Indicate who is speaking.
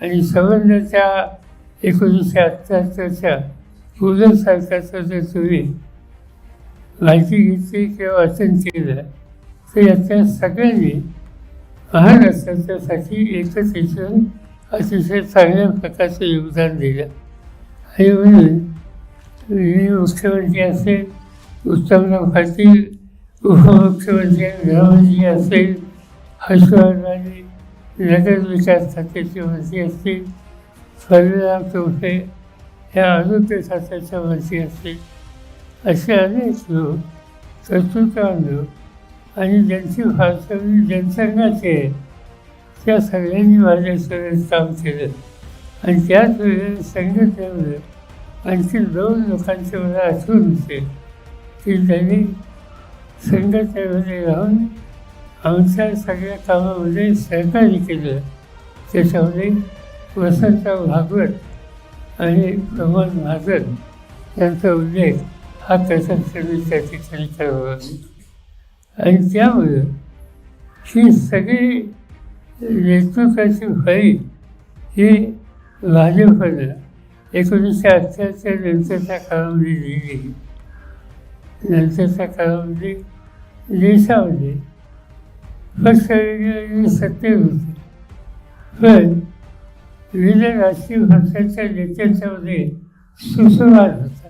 Speaker 1: आणि संबंधाच्या एकोणीसशे अठ्ठ्याहत्तरच्या पूर्ण सरकारचं जर तुम्ही माहिती घेतली किंवा वाचन केलं तर याच्या सगळ्यांनी महाराष्ट्राच्यासाठी एकच येऊन अतिशय चांगल्या प्रकारचं योगदान दिलं. आणि म्हणून मी मुख्यमंत्री असेल उत्तमराव पाटील उपमुख्यमंत्री गृहमंत्री असेल हर्षवर्धन नगर विकास खात्याचे मंत्री असतील फडणराव चौथे या आरोग्य खात्याच्या मंत्री असतील असे अनेक लोक कर्तृत्वान लोक आणि ज्यांची भारतावरील जनसंघाचे आहे त्या सगळ्यांनी माझ्यासोबत काम केलं. आणि त्याच वेळेला संघटनेमध्ये आणखी दोन लोकांचे मला आठवण होते की त्यांनी संघटनेमध्ये राहून आमच्या सगळ्या कामामध्ये सहकार्य केलं. त्याच्यामध्ये वसंतराव भागवत आणि प्रमोद महाजन यांचा उल्लेख हा कथांनी त्या ठिकाणी करावा. आणि त्यामुळं ही सगळी नेतृत्वाची फळी ही भाजपनं एकोणीसशे अठ्ठ्याहत्तर नंतरच्या काळामध्ये लिहिली नंतरच्या काळामध्ये देशामध्ये पक्ष सत्य होते पण विविध राजकीय पक्षांच्या नेत्यांच्यामध्ये सुसंवाद होता.